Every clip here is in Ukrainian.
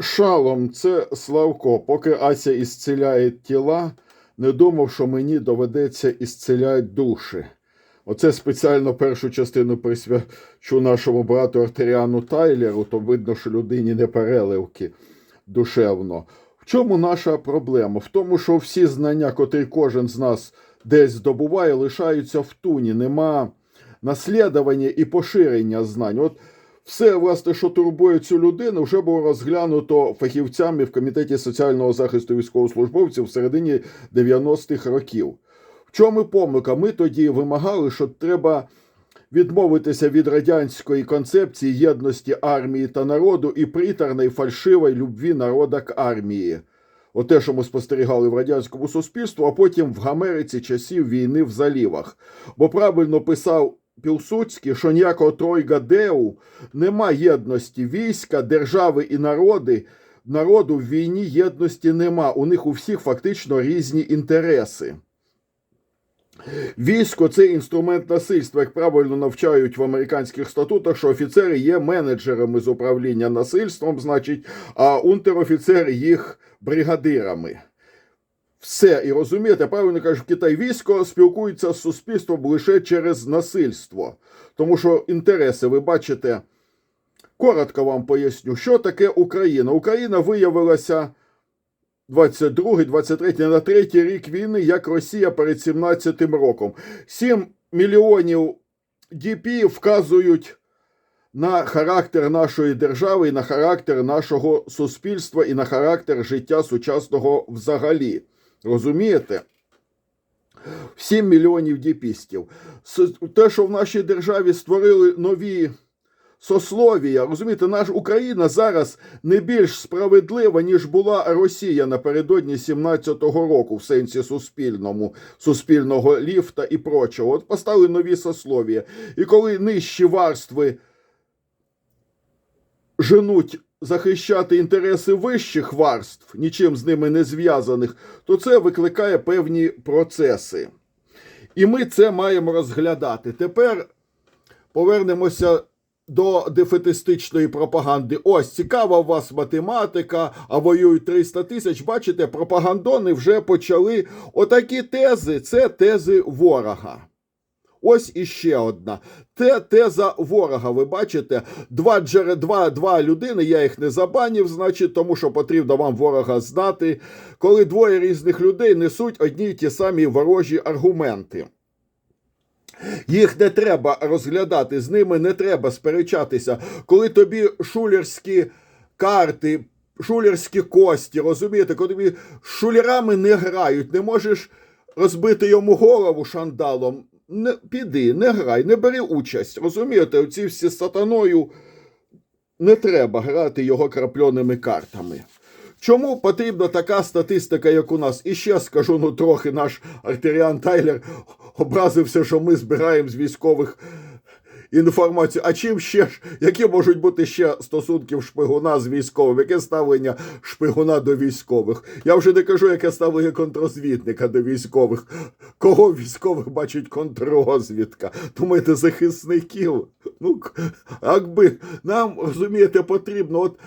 Шалом, це Славко. Поки Ася ісціляє тіла, не думав, що мені доведеться ісціляти душі. Оце спеціально першу частину присвячу нашому брату Артеріану Тайлеру, то видно, що людині не переливки душевно. В чому наша проблема? В тому, що всі знання, котрі кожен з нас десь здобуває, лишаються в туні. Нема наслідування і поширення знань. От все, власне, що турбує цю людину, вже було розглянуто фахівцями в комітеті соціального захисту військовослужбовців в середині 90-х років. В чому помилка? Ми тоді вимагали, що треба відмовитися від радянської концепції єдності армії та народу і приторної фальшивої любві народа к армії. Оте, що ми спостерігали в радянському суспільстві, а потім в Америці часів війни в залівах. Бо правильно писав Пілсудський, що ніякого тройга Деу нема єдності війська, держави і народи. Народу в війні єдності нема. У них у всіх фактично різні інтереси. Військо це інструмент насильства, як правильно навчають в американських статутах, що офіцери є менеджерами з управління насильством, значить, а унтерофіцери їх бригадирами. Все, і розумієте, правильно кажуть, Китай військо спілкується з суспільством лише через насильство. Тому що інтереси, ви бачите, коротко вам поясню, що таке Україна. Україна виявилася 22, 23, на третій рік війни, як Росія перед 17 роком. 7 мільйонів ДП вказують на характер нашої держави, і на характер нашого суспільства, і на характер життя сучасного взагалі. Розумієте? 7 мільйонів діпістів. Те, що в нашій державі створили нові сословія, розумієте, наш Україна зараз не більш справедлива, ніж була Росія напередодні 17-го року, в сенсі суспільному, суспільного ліфта і прочого. От поставили нові сословія. І коли нижчі варстви женуть захищати інтереси вищих варств, нічим з ними не зв'язаних, то це викликає певні процеси. І ми це маємо розглядати. Тепер повернемося до дефетистичної пропаганди. Ось цікава у вас математика, а воюють 300 тисяч. Бачите, пропагандони вже почали отакі тези. Це тези ворога. Ось іще одна. Те теза ворога. Ви бачите, два джере, два, два людини. Я їх не забанів, значить, тому що потрібно вам ворога знати, коли двоє різних людей несуть одні й ті самі ворожі аргументи. Їх не треба розглядати, з ними не треба сперечатися. Коли тобі шулерські карти, шулерські кості, розумієте, коли тобі шулерами не грають, не можеш розбити йому голову шандалом. Не, піди, не грай, не бери участь. Розумієте, оці всі сатаною не треба грати його крапльоними картами. Чому потрібна така статистика, як у нас? І ще скажу, ну трохи наш Артеріан Тайлер образився, що ми збираємо з військових інформацію. А чим ще ж, які можуть бути ще стосунки шпигуна з військовим? Яке ставлення шпигуна до військових? Я вже не кажу, яке ставлення контрозвідника до військових. Кого військових бачить контррозвідка? Думаєте, захисників? Ну, якби нам розумієте, потрібно от.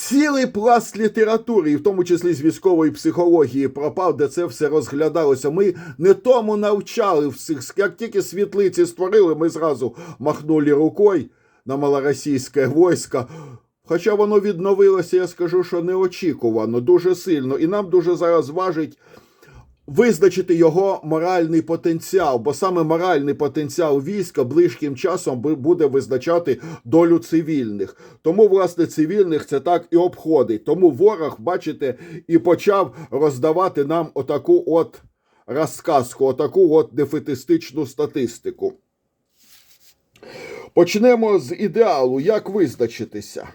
Цілий пласт літератури, і в тому числі з військової психології, пропав, де це все розглядалося. Ми не тому навчали всіх. Як тільки світлиці створили, ми зразу махнули рукою на малоросійське військо. Хоча воно відновилося, я скажу, що неочікувано, дуже сильно. І нам дуже зараз важить визначити його моральний потенціал, бо саме моральний потенціал війська ближчим часом буде визначати долю цивільних. Тому, власне, цивільних це так і обходить. Тому ворог, бачите, і почав роздавати нам отаку от розказку, отаку от дефетистичну статистику. Почнемо з ідеалу, як визначитися.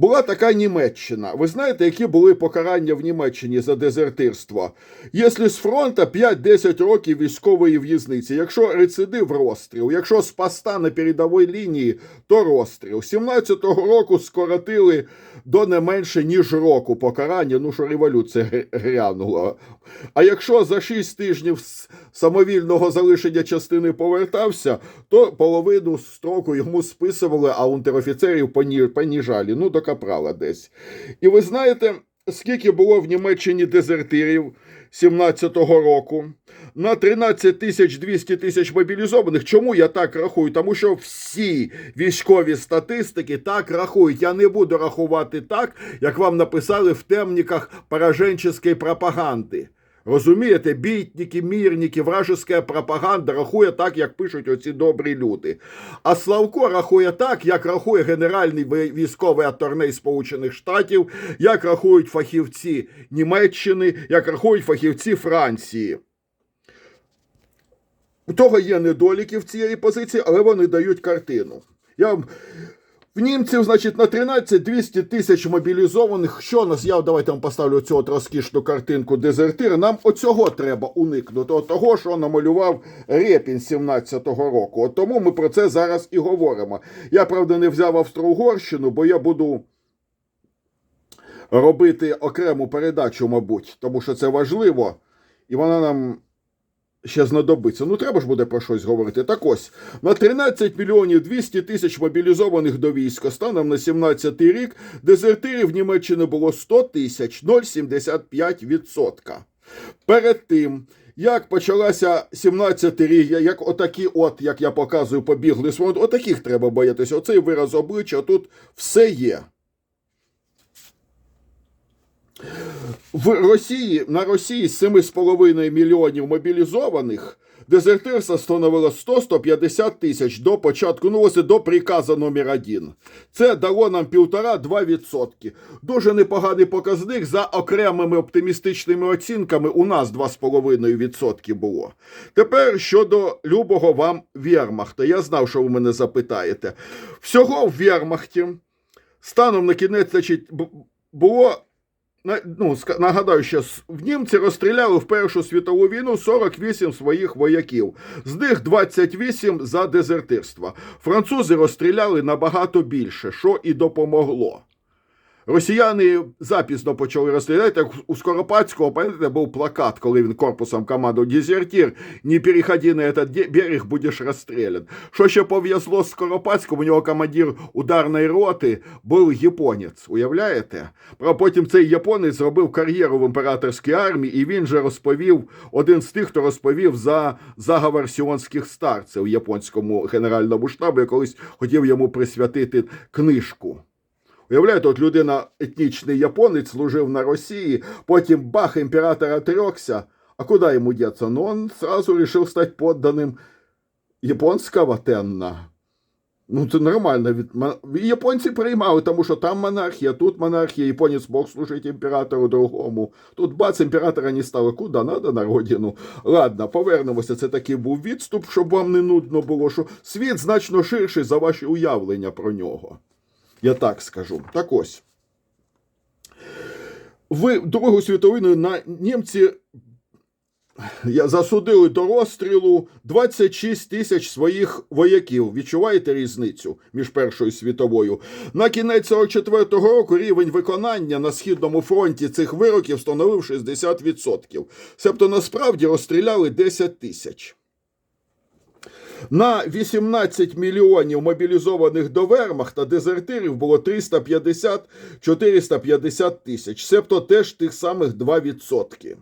Була така Німеччина. Ви знаєте, які були покарання в Німеччині за дезертирство? Якщо з фронту 5-10 років військової в'язниці, якщо рецидив розстріл, якщо з поста на передовій лінії, то розстріл. 17-го року скоротили до не менше, ніж року покарання, ну що революція грянула. А якщо за 6 тижнів самовільного залишення частини повертався, то половину строку йому списували, а унтерофіцерів поні- поніжали. Ну, до капрала десь. І ви знаєте, скільки було в Німеччині дезертирів 17-го року? На 13 тисяч 200 тисяч мобілізованих. Чому я так рахую? Тому що всі військові статистики так рахують. Я не буду рахувати так, як вам написали в темниках пораженческой пропаганди. Розумієте, бітники, мірники, вражеська пропаганда рахує так, як пишуть оці добрі люди. А Славко рахує так, як рахує генеральний військовий аторней Сполучених Штатів, як рахують фахівці Німеччини, як рахують фахівці Франції. У того є недоліки в цієї позиції, але вони дають картину. Я вам в німців, значить, на 13-200 тисяч мобілізованих. Що нас? Я давайте вам поставлю цю от розкішну картинку дезертира. Нам оцього треба уникнути. От того, що намалював Репін 17-го року. От тому ми про це зараз і говоримо. Я, правда, не взяв Австро-Угорщину, бо я буду робити окрему передачу, мабуть, тому що це важливо, і вона нам ще знадобиться. Ну, треба ж буде про щось говорити. Так ось, на 13 мільйонів 200 тисяч мобілізованих до війська станом на 17-й рік дезертирів в Німеччині було 100 тисяч 0,75%. Перед тим, як почалася 17 рік, як отакі, от, як я показую, побігли фронту, отаких треба боятися. Оцей вираз обличчя, тут все є. В Росії на Росії 7,5 мільйонів мобілізованих дезертирство становило 100-150 тисяч до початку, ну ось до приказу номер один. Це дало нам 1,5-2%. Дуже непоганий показник за окремими оптимістичними оцінками. У нас 2,5% було. Тепер щодо любого вам Вермахта. Я знав, що ви мене запитаєте. Всього в Вермахті станом на кінець значить, було ну, нагадаю, що в німці розстріляли в Першу світову війну 48 своїх вояків, з них 28 за дезертирство. Французи розстріляли набагато більше, що і допомогло. Росіяни запізно почали розстріляти. У Скоропадського, пам'ятаєте, був плакат, коли він корпусом командував «Дезертир, не переходи на этот берег, будеш розстрілян. Що ще пов'язло з Скоропадським, у нього командир ударної роти був японець, уявляєте? А потім цей японець зробив кар'єру в імператорській армії, і він же розповів, один з тих, хто розповів за заговор сіонських старців японському генеральному штабу. Я колись хотів йому присвятити книжку. Уявляєте, от людина, етнічний японець, служив на Росії, потім бах, імператор отрекся. А куди йому деться? Ну, он сразу решил стать подданным японського тенна. Ну, це нормально. Японці приймали, тому що там монархія, тут монархія, японець мог служити імператору другому. Тут бац, імператора не стало. Куди надо на родину? Ладно, повернемося. Це такий був відступ, щоб вам не нудно було, що світ значно ширший за ваші уявлення про нього. Я так скажу. Так ось. В Другу світову війну на німці засудили до розстрілу 26 тисяч своїх вояків. Відчуваєте різницю між Першою світовою? На кінець 44-го року рівень виконання на східному фронті цих вироків становив 60%. Себто насправді розстріляли 10 тисяч. На 18 мільйонів мобілізованих до Вермахта дезертирів було 350-450 тисяч, себто теж тих самих 2%.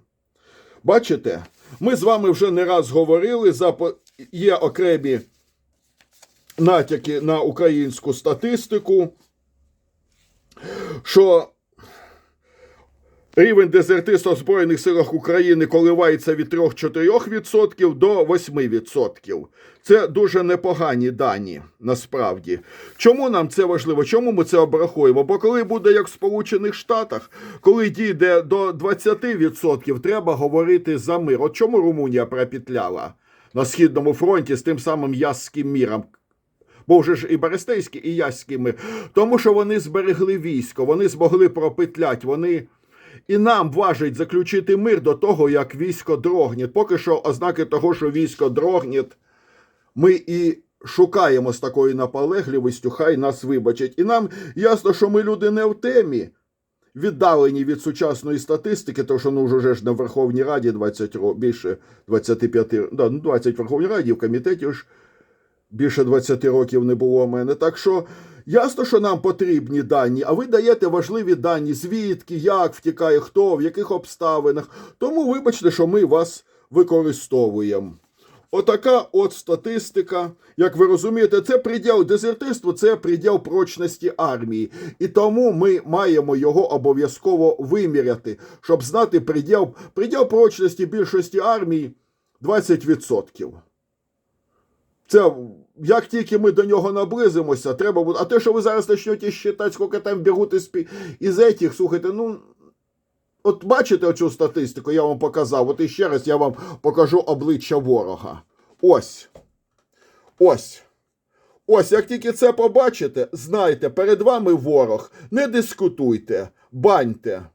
Бачите, ми з вами вже не раз говорили, є окремі натяки на українську статистику, що рівень дезертирства в Збройних силах України коливається від 3-4% до 8%. Це дуже непогані дані, насправді. Чому нам це важливо? Чому ми це обрахуємо? Бо коли буде як в Сполучених Штатах, коли дійде до 20%, треба говорити за мир. От чому Румунія пропетляла на Східному фронті з тим самим Ясським міром? Бо вже ж і Берестейський, і Яський мир. Тому що вони зберегли військо, вони змогли пропетлять, вони. І нам важить заключити мир до того, як військо дрогне. Поки що ознаки того, що військо дрогне, ми і шукаємо з такою наполегливістю, хай нас вибачать. І нам ясно, що ми люди не в темі, віддалені від сучасної статистики, тому що ну вже ж на Верховній Раді 20 років, більше 25, да, ну 20 в Верховній Раді, в комітеті ж Більше 20 років не було в мене. Так що ясно, що нам потрібні дані, а ви даєте важливі дані, звідки, як втікає, хто, в яких обставинах. Тому вибачте, що ми вас використовуємо. Отака от статистика. Як ви розумієте, це приділ дезертирство, це приділ прочності армії. І тому ми маємо його обов'язково виміряти, щоб знати приділ, приділ прочності більшості армії 20%. Це як тільки ми до нього наблизимося, треба буде. А те, що ви зараз почнете считати, скільки там беруть із, із этих, слухайте, ну. От бачите оцю статистику, я вам показав. От іще раз я вам покажу обличчя ворога. Ось. Ось. Ось, як тільки це побачите, знайте, перед вами ворог. Не дискутуйте, баньте.